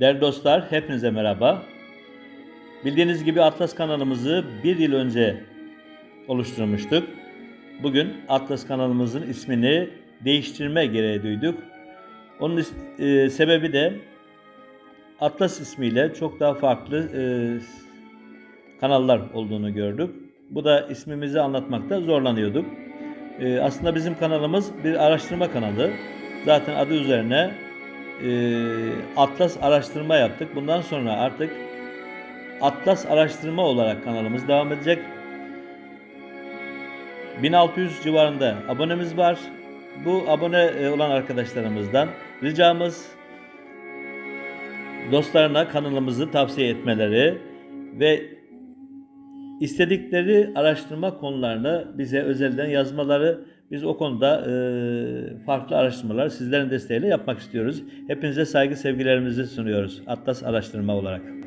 Değerli dostlar, hepinize merhaba. Bildiğiniz gibi Atlas kanalımızı bir yıl önce oluşturmuştuk. Bugün Atlas kanalımızın ismini değiştirme gereği duyduk. Onun e, sebebi de Atlas ismiyle çok daha farklı e, kanallar olduğunu gördük. Bu da ismimizi anlatmakta zorlanıyorduk. E, aslında bizim kanalımız bir araştırma kanalı. Zaten adı üzerine Atlas araştırma yaptık. Bundan sonra artık Atlas araştırma olarak kanalımız devam edecek. 1600 civarında abonemiz var. Bu abone e, olan arkadaşlarımızdan ricamız dostlarına kanalımızı tavsiye etmeleri ve istedikleri araştırma konularını bize özelden yazmaları. Biz o konuda e, farklı araştırmalar sizlerin desteğiyle yapmak istiyoruz. Hepinize saygı sevgilerimizi sunuyoruz. Atlas Araştırma olarak.